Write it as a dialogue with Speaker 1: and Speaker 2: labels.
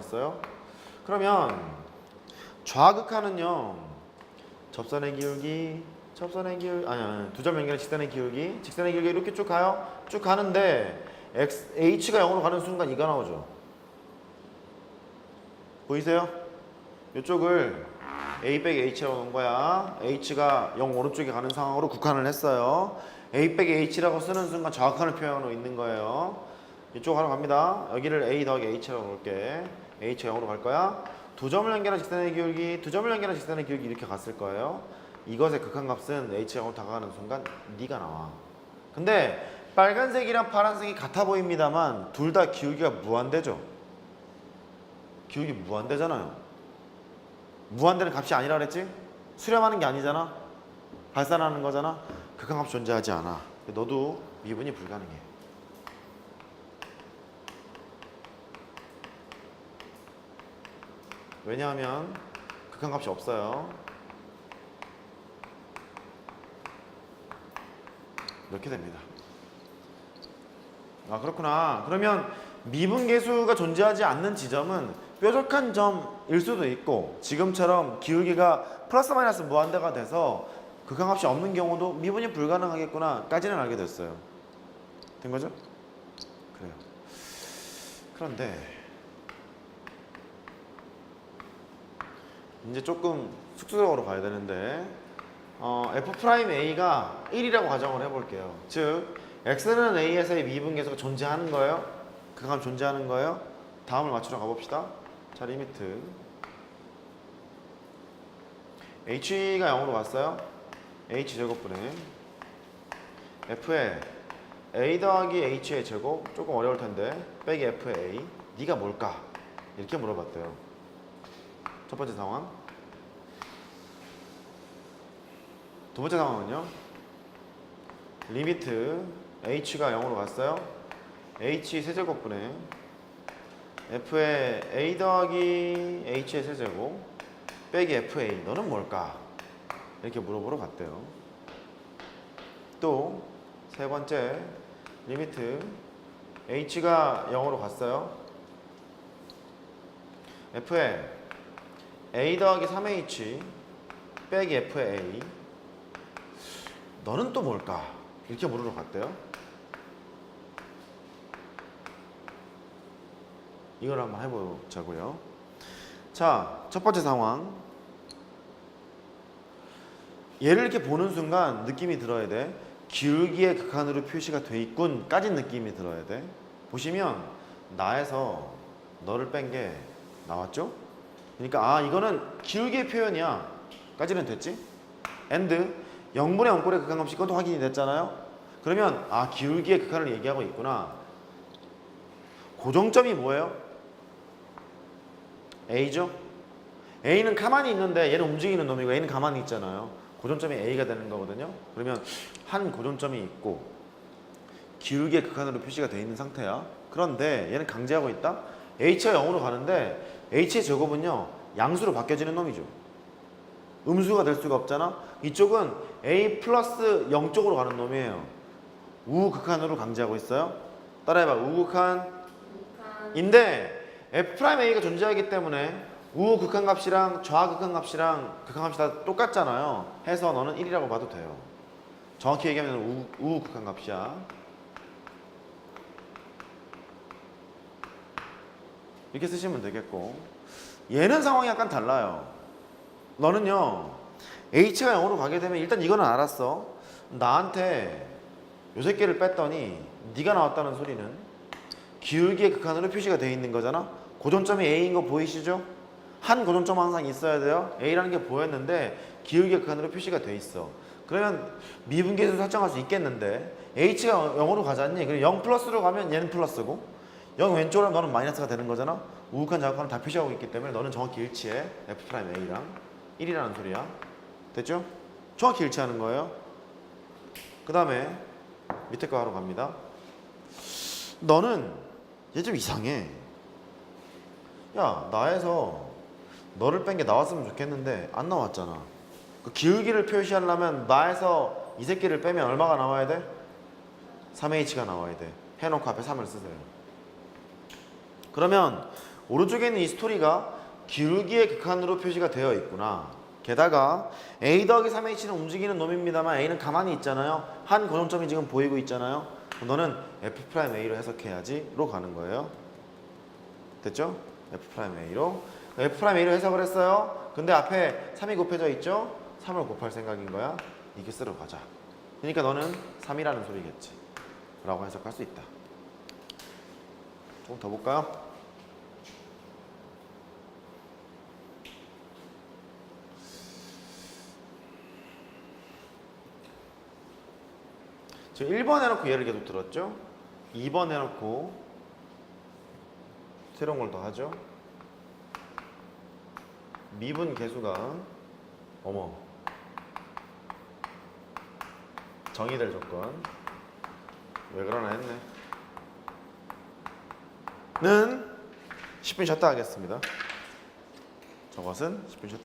Speaker 1: 왔어요. 그러면 좌극하는요. 접선의 기울기, 접선의 기울 아니 아니 두 점 연결의 직선의 기울기, 직선의 기울기 이렇게 쭉 가요. 쭉 가는데 x h가 0으로 가는 순간 이가 나오죠. 보이세요? 이쪽을 a 빼기 h라고 놓은 거야. h가 0 오른쪽에 가는 상황으로 국한을 했어요. a 빼기 h라고 쓰는 순간 좌극한을 표현하고 있는 거예요. 이쪽 하러 갑니다. 여기를 a 더하기 h라고 놓을게. h가 0으로 갈 거야. 두 점을 연결한 직선의 기울기, 두 점을 연결한 직선의 기울기 이렇게 갔을 거예요. 이것의 극한값은 h가 0으로 다가가는 순간 네가 나와. 근데 빨간색이랑 파란색이 같아 보입니다만 둘 다 기울기가 무한대죠. 기울기 무한대잖아요. 무한대는 값이 아니라 그랬지? 수렴하는 게 아니잖아. 발산하는 거잖아. 극한값 존재하지 않아. 너도 미분이 불가능해. 왜냐하면 극한값이 없어요. 이렇게 됩니다. 아 그렇구나. 그러면 미분계수가 존재하지 않는 지점은 뾰족한 점일 수도 있고 지금처럼 기울기가 플러스 마이너스 무한대가 돼서 극한값이 없는 경우도 미분이 불가능하겠구나 까지는 알게 됐어요. 된 거죠? 그래요. 그런데 이제 조금 숙소적으로 가야 되는데 어, f 프라임 a가 1이라고 가정을 해볼게요. 즉 x는 a에서의 미분계수가 존재하는 거예요. 그감 존재하는 거예요. 다음을 맞추러 가봅시다. 자 리미트 h가 0으로 갔어요. h 제곱분의 f의 a 더하기 h의 제곱 조금 어려울 텐데 빼기 f의 a 네가 뭘까? 이렇게 물어봤대요. 첫 번째 상황. 두 번째 상황은요. 리미트 h가 0으로 갔어요. h 세제곱분의 f의 a 더하기 h의 세제곱 빼기 fa 너는 뭘까? 이렇게 물어보러 갔대요. 또 세 번째 리미트 h가 0으로 갔어요. f의 a 더하기 3h 빼기 f의 a 너는 또 뭘까? 이렇게 물으러 갔대요. 이걸 한번 해보자고요. 자, 첫 번째 상황. 얘를 이렇게 보는 순간 느낌이 들어야 돼. 기울기의 극한으로 표시가 돼 있군까지 느낌이 들어야 돼. 보시면 나에서 너를 뺀 게 나왔죠? 그러니까 아 이거는 기울기의 표현이야. 까지는 됐지? and 0분의 0꼴의 극한값이 이것도 확인이 됐잖아요. 그러면 아 기울기의 극한을 얘기하고 있구나. 고정점이 뭐예요? A죠? A는 가만히 있는데 얘는 움직이는 놈이고 A는 가만히 있잖아요. 고정점이 A가 되는 거거든요. 그러면 한 고정점이 있고 기울기의 극한으로 표시가 되어 있는 상태야. 그런데 얘는 강제하고 있다. H가 0으로 가는데 H의 제곱은요 양수로 바뀌어지는 놈이죠. 음수가 될 수가 없잖아. 이쪽은 A 플러스 0 쪽으로 가는 놈이에요. 우극한으로 강제하고 있어요. 따라해봐. 우극한 인데 F 프라임 A가 존재하기 때문에 우극한 값이랑 좌극한 값이랑 극한 값이 다 똑같잖아요. 해서 너는 1이라고 봐도 돼요. 정확히 얘기하면 우, 우극한 값이야. 이렇게 쓰시면 되겠고 얘는 상황이 약간 달라요. 너는요 H가 0으로 가게 되면 일단 이거는 알았어. 나한테 요 새끼를 뺐더니 네가 나왔다는 소리는 기울기의 극한으로 표시가 되어 있는 거잖아. 고정점이 A인 거 보이시죠? 한 고정점 항상 있어야 돼요. A라는 게 보였는데 기울기의 극한으로 표시가 돼 있어. 그러면 미분계수 설정할 수 있겠는데 H가 0으로 가잖니? 그럼 0 플러스로 가면 얘는 플러스고 0 왼쪽으로 너는 마이너스가 되는 거잖아. 우극한 좌극한을 다 표시하고 있기 때문에 너는 정확히 일치해. F 프라임 A랑 1이라는 소리야. 됐죠? 정확히 일치하는 거예요. 그 다음에 밑에 거 하러 갑니다. 너는 얘 좀 이상해. 야, 나에서 너를 뺀 게 나왔으면 좋겠는데 안 나왔잖아. 그 기울기를 표시하려면 나에서 이 새끼를 빼면 얼마가 나와야 돼? 3h가 나와야 돼. 해놓고 앞에 3을 쓰세요. 그러면 오른쪽에 있는 이 스토리가 기울기의 극한으로 표시가 되어 있구나. 게다가 a 더하기 3h는 움직이는 놈입니다만 a는 가만히 있잖아요. 한 고정점이 지금 보이고 있잖아요. 너는 f 프라임 a로 해석해야지로 가는 거예요. 됐죠? f 프라임 a로 f 프라임 a로 해석을 했어요. 근데 앞에 3이 곱해져 있죠? 3을 곱할 생각인 거야. 이게 쓰러 가자. 그러니까 너는 3이라는 소리겠지. 라고 해석할 수 있다. 조금 더 볼까요? 지금 1번 해놓고 얘를 계속 들었죠? 2번 해놓고 새로운 걸 더 하죠? 미분 계수가 어머 정의될 조건 왜 그러나 했네 는 10분 쉬었다 하겠습니다. 저것은 10분 쉬었다